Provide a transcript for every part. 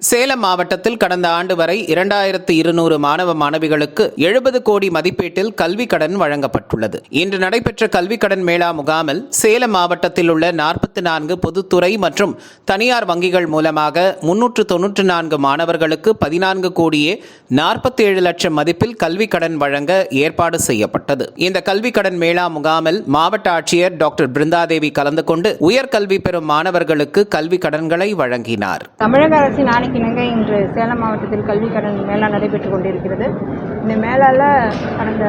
சேலம் மாவட்டத்தில் கடந்த ஆண்டு வரை இரண்டாயிரத்து இருநூறு மாணவ மாணவிகளுக்கு எழுபது கோடி மதிப்பீட்டில் கல்வி கடன் வழங்கப்பட்டுள்ளது. இன்று நடைபெற்ற கல்வி கடன் மேளா முகாமில் சேலம் மாவட்டத்தில் உள்ள நாற்பத்தி நான்கு பொதுத்துறை மற்றும் தனியார் வங்கிகள் மூலமாக முன்னூற்று தொன்னூற்று நான்கு மாணவர்களுக்கு பதினான்கு கோடியே நாற்பத்தி ஏழு லட்சம் மதிப்பில் கல்வி கடன் வழங்க ஏற்பாடு செய்யப்பட்டது. இந்த கல்விக் கடன் மேளா முகாமில் மாவட்ட ஆட்சியர் டாக்டர் பிருந்தாதேவி கலந்து கொண்டு உயர்கல்வி பெறும் மாணவர்களுக்கு கல்விக் கடன்களை வழங்கினார். தமிழக அரசின் ஆணைக்கிணங்க இன்று சேலம் மாவட்டத்தில் கல்விக்கடன் கடன் மேளா நடைபெற்று கொண்டிருக்கிறது. இந்த மேளாவில் கடந்த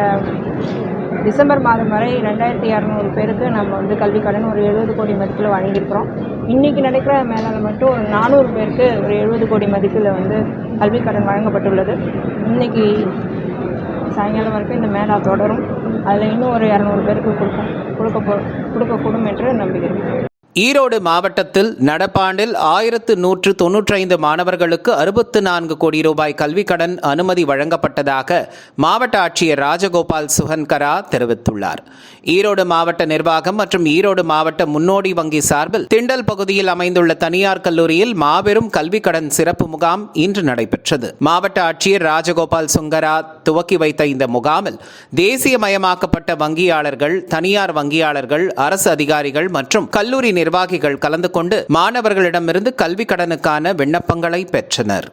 டிசம்பர் மாதம் வரை ரெண்டாயிரத்தி இரநூறு பேருக்கு நம்ம வந்து கல்விக்கடன் கடன் ஒரு எழுபது கோடி மதிப்பில் வழங்கியிருக்கிறோம். இன்றைக்கி நடக்கிற மேலால் மட்டும் ஒரு நானூறு பேருக்கு ஒரு எழுபது கோடி மதிப்பில் வந்து கல்விக்கடன் கடன் வழங்கப்பட்டுள்ளது. இன்றைக்கி சாயங்காலம் வரைக்கும் இந்த மேளா தொடரும். அதில் இன்னும் ஒரு இரநூறு பேருக்கு கொடுக்கும் கொடுக்க போ கொடுக்கக்கூடும் என்று நம்புகிறேன். ஈரோடு மாவட்டத்தில் நடப்பாண்டில் ஆயிரத்து நூற்று தொன்னூற்றைந்து மாணவர்களுக்கு அறுபத்து நான்கு கோடி ரூபாய் கல்விக்கடன் அனுமதி வழங்கப்பட்டதாக மாவட்ட ஆட்சியர் ராஜகோபால் சுகன்கரா தெரிவித்துள்ளார். ஈரோடு மாவட்ட நிர்வாகம் மற்றும் ஈரோடு மாவட்ட முன்னோடி வங்கி சார்பில் திண்டல் பகுதியில் அமைந்துள்ள தனியார் கல்லூரியில் மாபெரும் கல்விக் கடன் சிறப்பு முகாம் இன்று நடைபெற்றது. மாவட்ட ஆட்சியர் ராஜகோபால் சுங்கரா துவக்கி வைத்த இந்த முகாமில் தேசியமயமாக்கப்பட்ட வங்கியாளர்கள் தனியார் வங்கியாளர்கள் அரசு அதிகாரிகள் மற்றும் கல்லூரி நிர்வாகிகள் கலந்து கொண்டு மாணவர்களிடமிருந்து கல்விக் கடனுக்கான விண்ணப்பங்களை பெற்றனர்.